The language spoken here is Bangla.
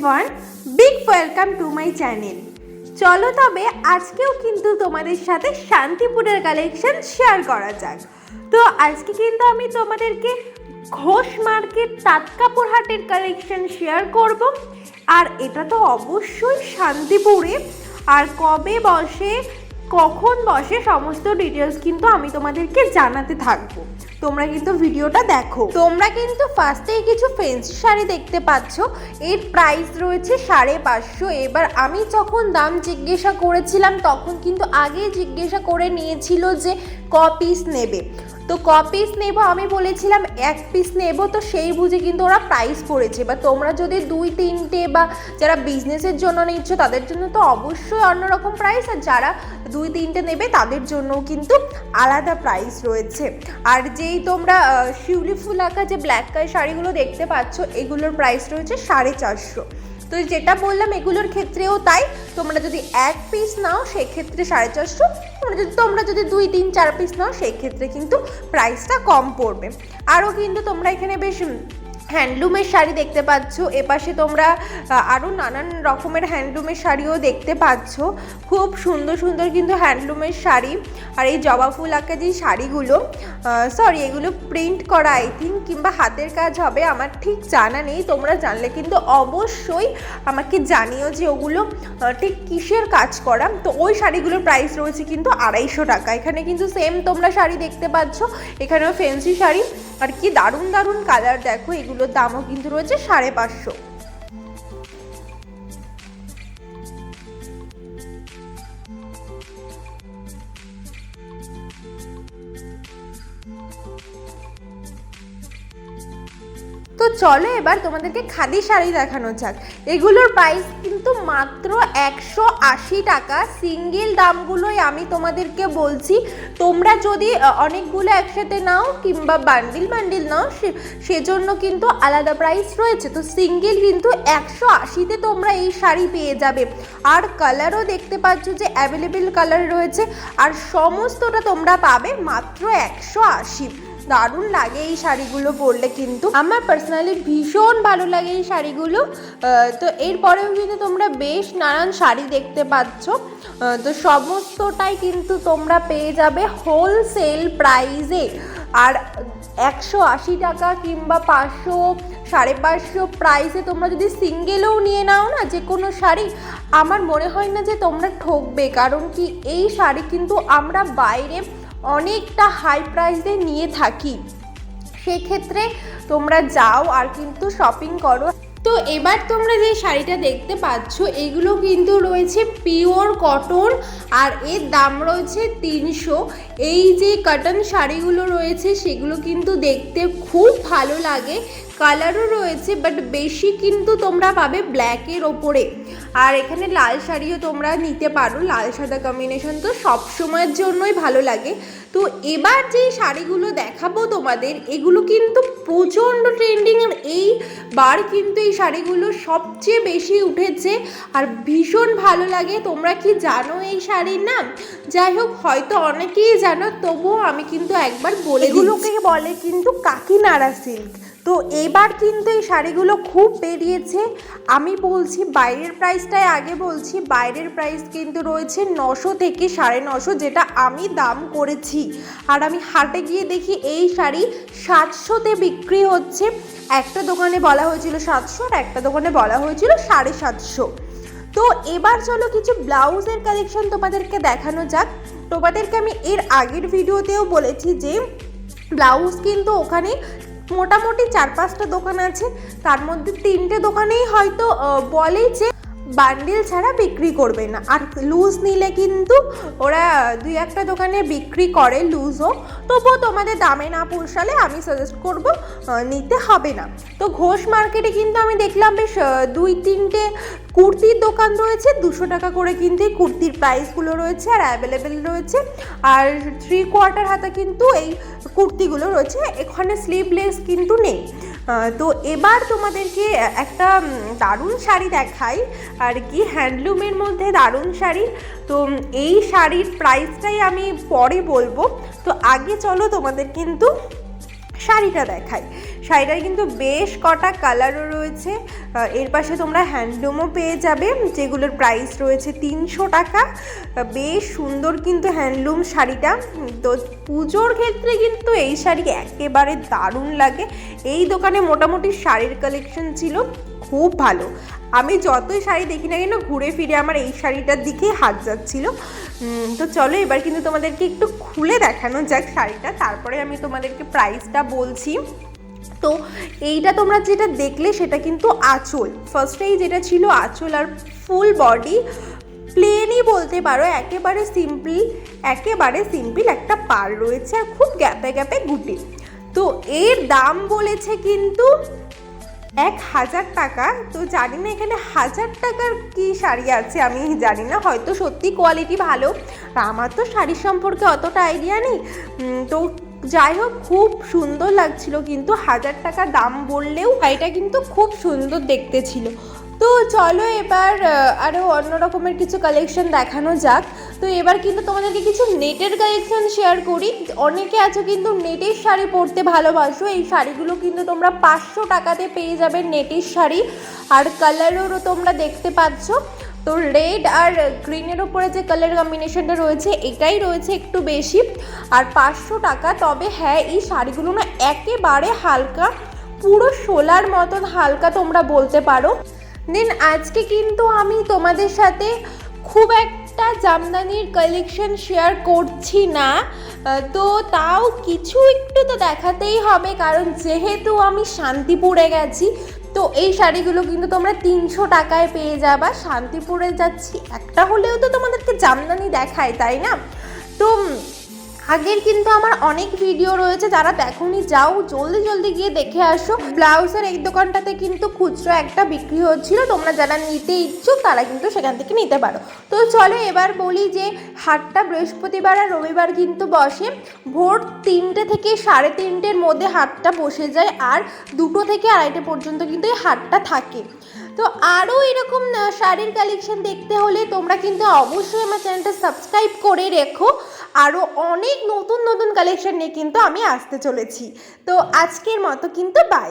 Everyone big welcome to my channel চলো তবে আজকেও কিন্তু তোমাদের সাথে শান্তিপুরের কালেকশন শেয়ার করা যাক। তো আজকে কিন্তু আমি তোমাদেরকে ঘোষ মার্কেট তাৎকাপুর হাটের কালেকশন শেয়ার করব। আর এটা তো অবশ্যই শান্তিপুরে। আর কবে বসে, কখন বসে, সমস্ত ডিটেলস কিন্তু আমি তোমাদেরকে জানাতে থাকব। তোমরা কিন্তু ভিডিওটা দেখো। তোমরা কিন্তু ফার্স্টেই কিছু ফেন্সি শাড়ি দেখতে পাচ্ছ। এর প্রাইস রয়েছে সাড়ে পাঁচশো। এবার আমি যখন দাম জিজ্ঞাসা করেছিলাম, তখন কিন্তু আগে জিজ্ঞাসা করে নিয়েছিল যে ক পিস নেবে। তো ক পিস নেব? আমি বলেছিলাম এক পিস নেব, তো সেই বুঝে কিন্তু ওরা প্রাইস পড়েছে বা তোমরা যদি দুই, তিনটে বা যারা বিজনেসের জন্য নিচ্ছ, তাদের জন্য তো অবশ্যই অন্যরকম প্রাইস আর যারা দুই, তিনটে নেবে, তাদের জন্যও কিন্তু আলাদা প্রাইস রয়েছে। আর যেই তোমরা শিউলি ফুল আঁকা যে ব্ল্যাক কালার শাড়িগুলো দেখতে পাচ্ছ, এগুলোর প্রাইস রয়েছে সাড়ে চারশো। তো যেটা বললাম, এগুলোর ক্ষেত্রেও তাই। তোমরা যদি এক পিস নাও, সেক্ষেত্রে সাড়ে চারশো। তোমরা যদি তোমরা যদি দুই, তিন, চার পিস নাও, সেক্ষেত্রে কিন্তু প্রাইসটা কম পড়বে। আরও কিন্তু তোমরা এখানে বেশ হ্যান্ডলুমের শাড়ি দেখতে পাচ্ছ। এপাশে তোমরা আরও নানান রকমের হ্যান্ডলুমের শাড়িও দেখতে পাচ্ছ। খুব সুন্দর সুন্দর কিন্তু হ্যান্ডলুমের শাড়ি। আর এই জবা ফুল আঁকা যে শাড়িগুলো সরি এগুলো প্রিন্ট করা আই থিঙ্ক কিংবা হাতের কাজ হবে, আমার ঠিক জানা নেই। তোমরা জানলে কিন্তু অবশ্যই আমাকে জানিও যে ওগুলো ঠিক কিসের কাজ করা। তো ওই শাড়িগুলোর প্রাইস রয়েছে কিন্তু আড়াইশো টাকা। এখানে কিন্তু সেম তোমরা শাড়ি দেখতে পাচ্ছ। এখানেও ফেন্সি শাড়ি। আর কি দারুণ দারুণ কালার দেখো এগুলোর দামও কিন্তু রয়েছে সাড়ে পাঁচশো। তো চলো এবার তোমাদেরকে খাদি শাড়ি দেখানো যাক। এগুলোর প্রাইস কিন্তু মাত্র একশো আশি টাকা। সিঙ্গেল দামগুলোই আমি তোমাদেরকে বলছি। তোমরা যদি অনেকগুলো একসাথে নাও কিংবা বান্ডিল বান্ডিল নাও সেজন্য কিন্তু আলাদা প্রাইস রয়েছে। তো সিঙ্গেল কিন্তু একশো আশিতে তোমরা এই শাড়ি পেয়ে যাবে। আর কালারও দেখতে পাচ্ছ যে অ্যাভেলেবেল কালার রয়েছে। আর সমস্তটা তোমরা পাবে মাত্র একশো আশি। দারুণ লাগে এই শাড়িগুলো পরলে কিন্তু। আমার পার্সোনালি ভীষণ ভালো লাগে এই শাড়িগুলো। তো এরপরেও কিন্তু তোমরা বেশ নানান শাড়ি দেখতে পাচ্ছ। তো সমস্তটাই কিন্তু তোমরা পেয়ে যাবে হোলসেল প্রাইজে আর একশো আশি টাকা কিংবা পাঁচশো, সাড়ে পাঁচশো প্রাইসে তোমরা যদি সিঙ্গেলও নিয়ে নাও না যে কোনো শাড়ি, আমার মনে হয় না যে তোমরা ঠকবে। কারণ কি এই শাড়ি কিন্তু আমরা বাইরে অনেকটা হাই প্রাইসে নিয়ে থাকি। সেক্ষেত্রে তোমরা যাও আর কিন্তু শপিং করো। তো এবার তোমরা যে শাড়িটা দেখতে পাচ্ছ, এগুলো কিন্তু রয়েছে পিওর কটন আর এর দাম রয়েছে তিনশো। এই যে কটন শাড়িগুলো রয়েছে, সেগুলো কিন্তু দেখতে খুব ভালো লাগে। কালারও রয়েছে বাট বেশি কিন্তু তোমরা পাবে ব্ল্যাকের ওপরে। আর এখানে লাল শাড়িও তোমরা নিতে পারো লাল সাদা কম্বিনেশন তো সব সময়ের জন্যই ভালো লাগে। তো এবার যে শাড়িগুলো দেখাবো তোমাদের এগুলো কিন্তু প্রচণ্ড ট্রেন্ডিং আর এই বার কিন্তু এই শাড়িগুলো সবচেয়ে বেশি উঠেছে আর ভীষণ ভালো লাগে। তোমরা কি জানো এই শাড়ির নাম? যাই হোক হয়তো অনেকেই জানো তবুও আমি কিন্তু একবার বলে এগুলোকে বলে কিন্তু কাকিনাড়া সিল্ক তো এবার কিন্তু এই শাড়িগুলো খুব বেরিয়েছে। আমি বলছি বাইরের প্রাইসটাই আগে বলছি, বাইরের প্রাইস কিন্তু রয়েছে নশো থেকে সাড়ে নশো যেটা আমি দাম করেছি। আর আমি হাটে গিয়ে দেখি এই শাড়ি সাতশোতে বিক্রি হচ্ছে। একটা দোকানে বলা হয়েছিল সাতশো আর একটা দোকানে বলা হয়েছিল সাড়ে সাতশো। তো এবার চলো কিছু ব্লাউজের কালেকশন তোমাদেরকে দেখানো যাক। তোমাদেরকে আমি এর আগের ভিডিওতেও বলেছি যে ব্লাউজ কিন্তু ওখানে মোটামুটি চার পাঁচটা দোকান আছে। তার মধ্যে তিনটে দোকানেই হয়তো বলে যে বান্ডিল ছাড়া বিক্রি করবে না। আর লুজ নিলে কিন্তু ওরা দুই একটা দোকানে বিক্রি করে লুজও তবুও তোমাদের দামে না পোষালে আমি সাজেস্ট করব নিতে হবে না। তো ঘোষ মার্কেটে কিন্তু আমি দেখলাম বেশ দুই তিনটে কুর্তির দোকান রয়েছে, দুশো টাকা করে কিন্তু এই কুর্তির প্রাইসগুলো রয়েছে আর অ্যাভেলেবেল রয়েছে। আর থ্রি কোয়ার্টার হাতে কিন্তু এই কুর্তিগুলো রয়েছে, এখানে স্লিভলেস কিন্তু নেই। তো এবার তোমাদেরকে একটা দারুণ শাড়ি দেখাই। আর কি হ্যান্ডলুমের মধ্যে দারুণ শাড়ি। তো এই শাড়ির প্রাইসটাই আমি পরে বলব। তো আগে চলো তোমাদের কিন্তু শাড়িটা দেখাই। শাড়িটার কিন্তু বেশ কটা কালারও রয়েছে। এর পাশে তোমরা হ্যান্ডলুমও পেয়ে যাবে, যেগুলোর প্রাইস রয়েছে তিনশো টাকা। বেশ সুন্দর কিন্তু হ্যান্ডলুম শাড়িটা। তো পুজোর ক্ষেত্রে কিন্তু এই শাড়ি একেবারে দারুণ লাগে। এই দোকানে মোটামুটি শাড়ির কালেকশন ছিল, খুব ভালো। আমি যতই শাড়ি দেখি না কেন, ঘুরে ফিরে আমার এই শাড়িটার দিকেই হাত যাচ্ছিল। তো চলো এবার কিন্তু তোমাদেরকে একটু খুলে দেখানো যাক শাড়িটা। তারপরে আমি তোমাদেরকে প্রাইসটা বলছি। তো এইটা তোমরা যেটা দেখলে সেটা কিন্তু আঁচল। ফার্স্টেই যেটা ছিল আঁচল আর ফুল বডি প্লেনই বলতে পারো, একেবারে সিম্পল একেবারে সিম্পল একটা পার রয়েছে আর খুব গ্যাপে গ্যাপে গুটি। তো এর দাম বলেছে কিন্তু এক হাজার টাকা। তো জানি না এখানে হাজার টাকার কি শাড়ি আছে আমি জানি না, হয়তো সত্যি কোয়ালিটি ভালো। আমার তো শাড়ির সম্পর্কে অতটা আইডিয়া নেই। তো যাই হোক, খুব সুন্দর লাগছিল কিন্তু হাজার টাকা দাম বললেও শাড়িটা কিন্তু খুব সুন্দর দেখতে ছিল। তো চলো এবার আরও অন্য রকমের কিছু কালেকশন দেখানো যাক। তো এবার কিন্তু তোমাদেরকে কিছু নেটের কালেকশন শেয়ার করি। অনেকে আছো কিন্তু নেটের শাড়ি পরতে ভালোবাসো। এই শাড়িগুলো কিন্তু তোমরা পাঁচশো টাকাতে পেয়ে যাবে নেটের শাড়ি। আর কালারেরও তোমরা দেখতে পাচ্ছ। তো রেড আর গ্রিনের ওপরে যে কালার কম্বিনেশনটা রয়েছে, এটাই রয়েছে একটু বেশি। আর পাঁচশো টাকা, তবে হ্যাঁ এই শাড়িগুলো না একেবারে হালকা, পুরো শোলার মতন হালকা তোমরা বলতে পারো। দেন আজকে কিন্তু আমি তোমাদের সাথে খুব একটা জামদানির কালেকশন শেয়ার করছি না। তো তাও কিছু একটু তো দেখাতেই হবে, কারণ যেহেতু আমি শান্তিপুরে গেছি তো এই শাড়িগুলো কিন্তু তোমরা তিনশো টাকায় পেয়ে যাবা। শান্তিপুরে যাচ্ছি। একটা হলেও তো তোমাদেরকে জামদানি দেখায়, তাই না? তো আগের কিন্তু আমার অনেক ভিডিও রয়েছে, যারা দেখোনি, যাও, জলদি জলদি গিয়ে দেখে আসো। ব্লাউজের এই দোকানটাতে কিন্তু খুচরো একটা বিক্রি হচ্ছিল, তোমরা যারা নিতে ইচ্ছুক তারা কিন্তু সেখান থেকে নিতে পারো। তো চলো এবার বলি যে, হাটটা বৃহস্পতিবার আর রবিবার কিন্তু বসে। ভোর তিনটে থেকে সাড়ে তিনটের মধ্যে হাটটা বসে যায়, আর দুটো থেকে আড়াইটে পর্যন্ত কিন্তু এই হাটটা থাকে। তো আরও এরকম শাড়ির কালেকশন দেখতে হলে তোমরা কিন্তু অবশ্যই আমার চ্যানেলটা সাবস্ক্রাইব করে রেখো। আরও অনেক নতুন নতুন কালেকশন নিয়ে কিন্তু আমি আসতে চলেছি। তো আজকের মতো কিন্তু বাই